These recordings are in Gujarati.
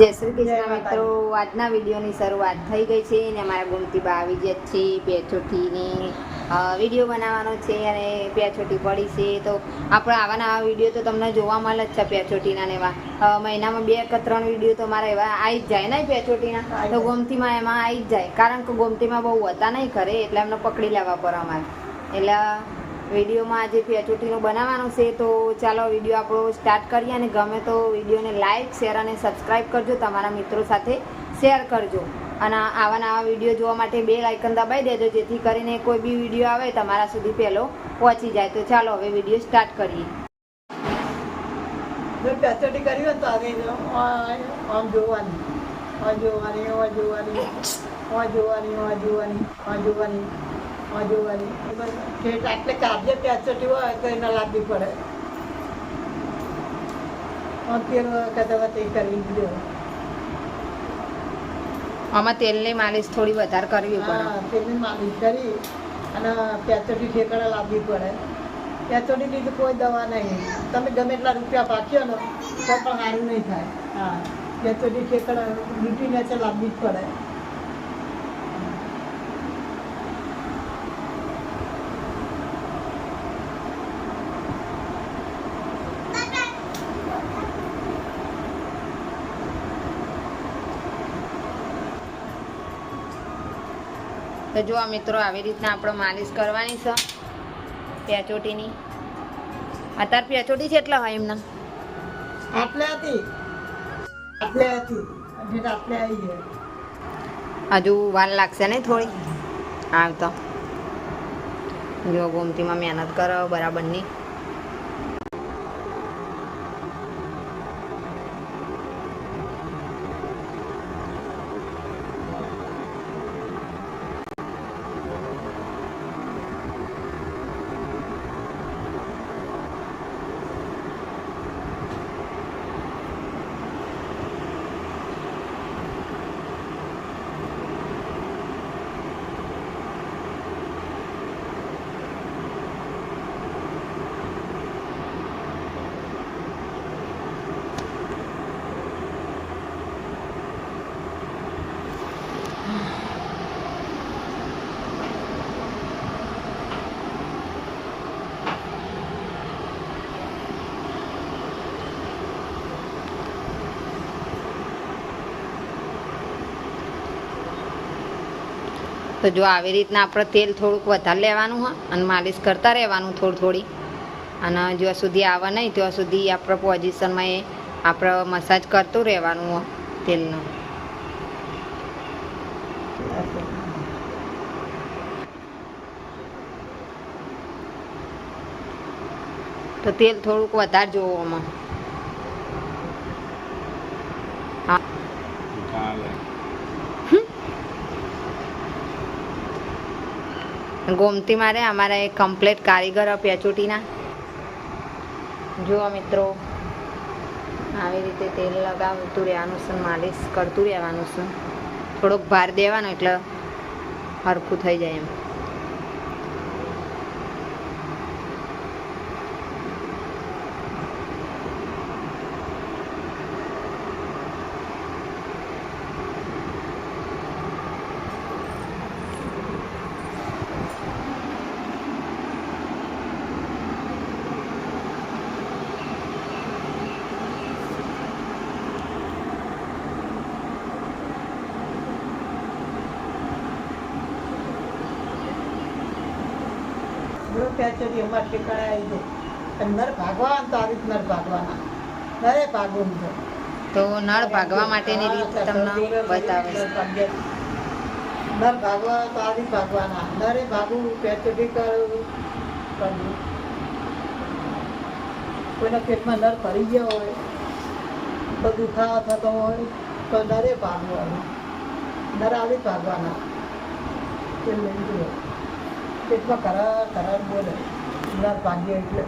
જય શ્રી કૃષ્ણ મિત્રો. આજના વિડીયોની શરૂઆત થઈ ગઈ છે ને અમારા ગોમતી બા આવી જ છે પેચોટીની વીડિયો બનાવવાનો છે અને પેચોટી પડી છે. તો આપણે આવા નવા વીડિયો તો તમને જોવા મળે જ છે પેચોટીના ને એવા. મહિનામાં બે કે ત્રણ વીડિયો તો મારા એવા આવી જ જાય ને પેચોટીના તો ગોમતીમાં એમાં આવી જ જાય. કારણ કે ગોમતીમાં બહુ હતા નહીં ઘરે, એટલે એમને પકડી લેવા પર અમારે. એટલે વિડીયોમાં આજે પેચોટીનું બનાવવાનું છે, તો ચાલો વીડિયો આપણો સ્ટાર્ટ કરીએ અને ગમે તો વિડીયોને લાઈક શેર અને સબસ્ક્રાઈબ કરજો, તમારા મિત્રો સાથે શેર કરજો. અને આવા નવા વીડિયો જોવા માટે બે લાઇકન દબાઈ દેજો, જેથી કરીને કોઈ બી વીડિયો આવે તમારા સુધી પહેલો પહોંચી જાય. તો ચાલો હવે વીડિયો સ્ટાર્ટ કરીએ. જો કરી હોય તો આવી આમ જોવાની. જોવાની, આ જોવાની આ જોવાની આ જોવાની. જોવાની બરાબર. ઠેઠ આટલે હોય તો એને લાગવી પડે. આ તેલ કદાચ તે કરી દીધો આમાં તેલની માલિશ થોડી વધારે કરવી પડે. તેલની માલિશ કરી અને પેચોટી ઠેકાણે લાવવી પડે. પેચોટી બીજું કોઈ દવા નહીં. તમે ગમે એટલા રૂપિયા પાક્યો ને તો પણ સારું નહીં થાય. હા. પેચોટી ઠેકાણે ડ્યુટી ને લાવવી જ પડે. તો જો મિત્રો આવી રીતના આપણે માલિશ કરવાની છે પેચોટીની અત્યારે પેચોટી કેટલા હોય એમના. આટલે હતી. આટલે હતી. આટલે આવી હજુ વાર લાગશે ને થોડી? આવતો જો ગોમતીમાં મહેનત કરો બરાબરની. તો જો આવી રીતના આપણે તેલ થોડુંક વધારે લેવાનું હોય અને માલિશ કરતા રહેવાનું થોડી થોડી. અને જ્યાં સુધી આવે નહીં, ત્યાં સુધી આપણે પોઝિશનમાં એ આપણે મસાજ કરતું રહેવાનું હોય તેલનું. તો તેલ થોડુંક વધારે જોવો ગોમતી મારે અમારા એક કમ્પ્લેટ કારીગર પેચોટીના. જુઓ મિત્રો, આવી રીતે તેલ લગાવતું રહેવાનું છે, માલિશ કરતું રહેવાનું છે. થોડોક ભાર દેવાનો એટલે હરખું થઈ જાય એમ. પેચોટી અમારે ઠેકાણે આવી જાય. અને નર ભાગવા તો આવી નર ભાગવાના. નરે ભાગવું છે. તો નળ ભાગવા માટેની રીત તમને બતાવે છે. નર ભાગવા તો આવી ભાગવાના. નરે ભાગવું પેચોટી કરવું. કોઈના પેટમાં નર ભરી ગયો હોય તો દુખાવો થતો હોય તો નરે ભાગવાનું નર આવી ભાગવાના. લઈ જુઓ પેટમાં કરાર કરાર બોલે. નર ભાગ્ય એટલે.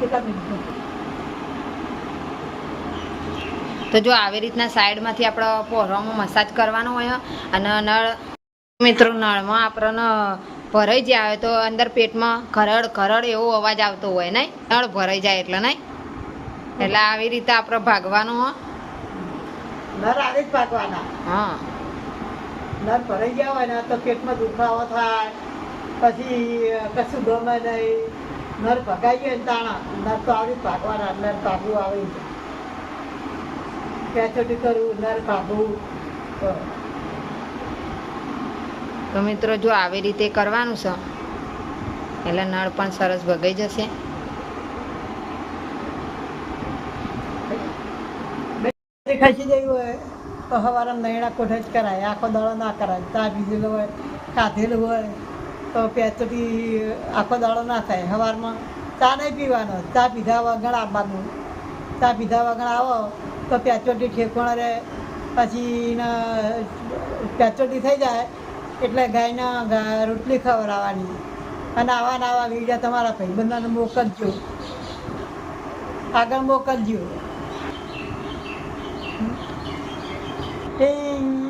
કેટલા મિનિટ તો જો આવી રીતના સાઈડમાંથી આપણે પોહરામાં મસાજ કરવાનો હોય અને નળ મિત્રો નળમાં આપણને ભરાઈ જાય આવે તો અંદર પેટમાં ખરડ ખરડ એવો અવાજ આવતો હોય નહીં? નળ ભરાઈ જાય એટલે નહીં? એટલે આવી રીતે આપણે ભાગવાનું હો. નર આને જ ભાગવાના. હા. નર ભરાઈ ગયા હોય ને તો પેટમાં દુખાવો થાય પછી કશું ગમે નહીં. નર ભગાઈ ગયો ને તાણા નર તો આવી ભાગવાના નર ભાગવું આવે છે કરું કરવું નર તો તો મિત્રો જો આવી રીતે કરવાનું છે એટલે નળ પણ સરસ ભગાઈ જશે. ખસી જયું હોય તો સવારે નૈણા કોઠે જ કરાય. આખો દાડો ના કરાય. ચા પીધેલો હોય ખાધેલું હોય તો પેચોટી આખો દાડો ના થાય. સવારમાં ચા નહીં પીવાનો. ચા પીધા વગર આવવાનું. ચા પીધા વગર આવો તો પેચોટી ઠેકોણ રહે પછી પેચોટી થઈ જાય, એટલે ગાયના રોટલી ખવડાવવાની. અને આવા આવા વિડીયા તમારા ભાઈબંધોને મોકલજો. આગળ મોકલજો. ટિંગ.